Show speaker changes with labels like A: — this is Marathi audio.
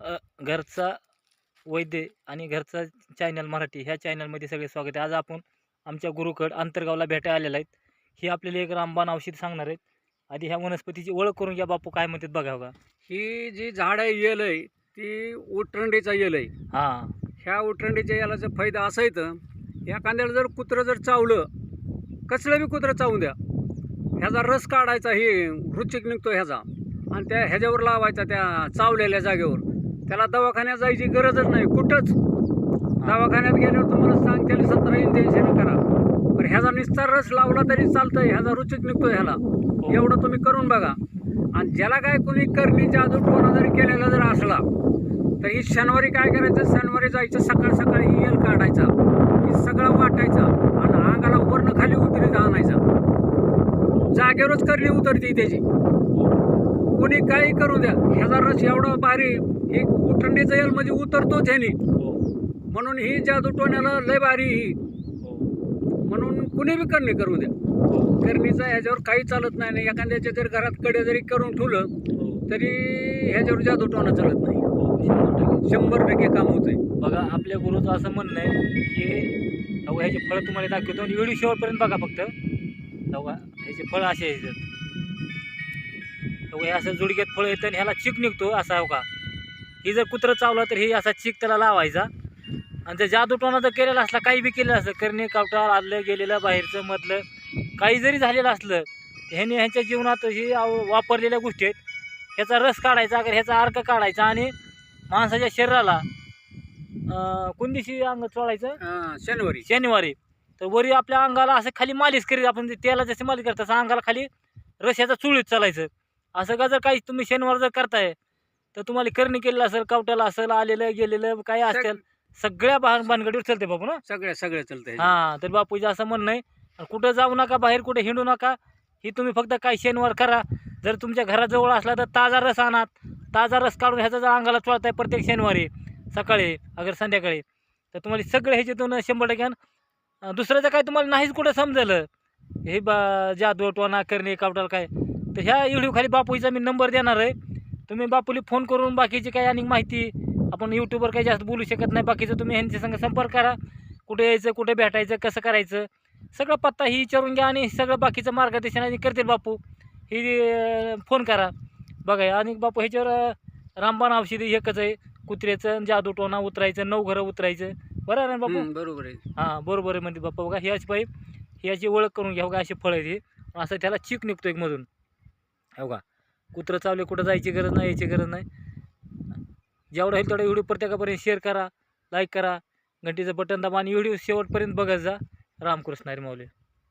A: घरचा वैद्य आणि घरचा चॅनल मराठी ह्या चॅनलमध्ये सगळे स्वागत आहे. आज आपण आमच्या गुरुकड आंतरगावला भेटायला आलेला आहेत. ही आपल्याला एक रामबाण औषध सांगणार आहेत. आधी ह्या वनस्पतीची ओळख करून घ्या बापू काय म्हणतात बघा बघा.
B: ही जी झाड आहे येल आहे ती उटरंडीचा येल आहे.
A: हां.
B: ह्या उटरंडीच्या यालाचा फायदा असा येतं या कांद्याला जर कुत्रं जर चावलं कसलं बी कुत्रं चावून द्या. ह्याचा रस काढायचा हे रुचिक निघतो ह्याचा. आणि त्या ह्याच्यावर लावायचा त्या चावलेल्या जागेवर. त्याला दवाखान्यात जायची गरजच नाही कुठंच. दवाखान्यात गेल्यावर तुम्हाला सांगते सतरा इंजेक्शन करा. पण ह्याचा निस्तार रस लावला तरी चालतंय ह्याचा रुचिक निघतो ह्याला. एवढं तुम्ही करून बघा. आणि ज्याला काय कोणी करणी जादू टोना जरी केलेला जर असला तर ही शनिवारी काय करायचं? शनिवारी जायचं सकाळ सकाळी ही येल काढायचा. ही सगळं वाटायचा आणि अंगाला वर्ण खाली उतरी आणायचा. जागेवरच करणी उतरते त्याची. कोणी काही करू द्या. ह्याचा रस एवढा भारी ही उठंडीचा येल म्हणजे उतरतोच ह्यानी.
A: हो.
B: म्हणून ही जादू टोण्याला लय भारी ही.
A: हो.
B: म्हणून कुणी बी करणी करू द्या.
A: हो.
B: करणीचा ह्याच्यावर काही चालत नाही आणि एखाद्याच्या जर घरात कडे जरी करून ठेवलं तरी ह्याच्यावर जादू टोना चालत नाही.
A: शंभर टक्के.
B: काम होतंय.
A: बघा आपल्या गुरुचं असं म्हणणं आहे की अहो ह्याचे फळं तुम्हाला दाखवतो आणि व्हिडिओ शेवटपर्यंत बघा फक्त. ह्याचे फळं असे आहेत. हे असं जुडक्यात फळं येतं आणि ह्याला चिक निघतो असा हो का? ही जर कुत्रं चावलं तर हे असा चिक त्याला लावायचा. आणि जर जादूटोना जर केलेला असला काही बी केलेलं असलं करणे कावटा आलं गेलेलं बाहेरचं मधलं काही जरी झालेलं असलं ह्याने ह्यांच्या जीवनात ही वापरलेल्या गोष्टी आहेत. ह्याचा रस काढायचा अगर ह्याचा अर्क काढायचा आणि माणसाच्या शरीराला कोण दिवशी अंग चोळायचं?
B: हा, शनिवारी.
A: शनिवारी. तर वरी आपल्या अंगाला असं खाली मालिश करीत आपण तेला जसे मालिश करत तसं अंगाला खाली रश्याचा चुळीत चालायचं. असं का जर काही तुम्ही शनिवार जर करताय तर तुम्हाला करणी केलेलं असेल कवट्याला असेल आलेलं गेलेलं काय असेल सगळ्या भान भानगडीवर चालते बापू ना?
B: सगळ्या सगळ्या चालतंय
A: हां तर बापूजी असं म्हणणं आहे. कुठं जाऊ नका बाहेर कुठे हिंडू नका. ही तुम्ही फक्त काही शनिवार करा. जर तुमच्या घराजवळ असला तर ताजा रस आणा. ताजा रस काढून ह्याचा जर अंगाला चोळताय प्रत्येक शनिवारी सकाळी अगर संध्याकाळी तर तुम्हाला सगळं ह्याच्यातून शंभर टक्के जर काय तुम्हाला नाहीच कुठं समजलं हे बा जादू टोना करणे कावटाल काय तर ह्या व्हिडिओ खाली बापूचा मी नंबर देणार आहे. तुम्ही बापूला फोन करून बाकीची काही आणि माहिती आपण यूट्यूबवर काही जास्त बोलू शकत नाही. बाकीचं तुम्ही ह्यांच्या संग संपर्क करा. कुठे यायचं कुठे भेटायचं कसं करायचं सगळं पत्ता ही विचारून घ्या आणि सगळं बाकीचं मार्गदर्शन आणि करतील बापू. ही फोन करा. बघा आणि बापू ह्याच्यावर रामबाण औषधी एकच आहे. कुत्र्याचं जादू टोना उतरायचं नऊ घरं उतरायचं. बरं आहे ना बापू?
B: बरोबर आहे.
A: हां बरोबर आहे म्हणते बाप्पा. बघा ही अशी पाईप ही याची ओळख करून घ्या. बघा अशी फळं आहे असं त्याला चिक निघतो एक मधून. हो का? कुत्रं चावले कुठं जायची गरज नाही यायची गरज नाही. जेवढं होईल तेवढा व्हिडिओ प्रत्येकापर्यंत शेअर करा लाईक करा. घंटीचं बटन दाबा आणि व्हिडिओ शेवटपर्यंत बघत जा. रामकृष्ण हरी माऊली.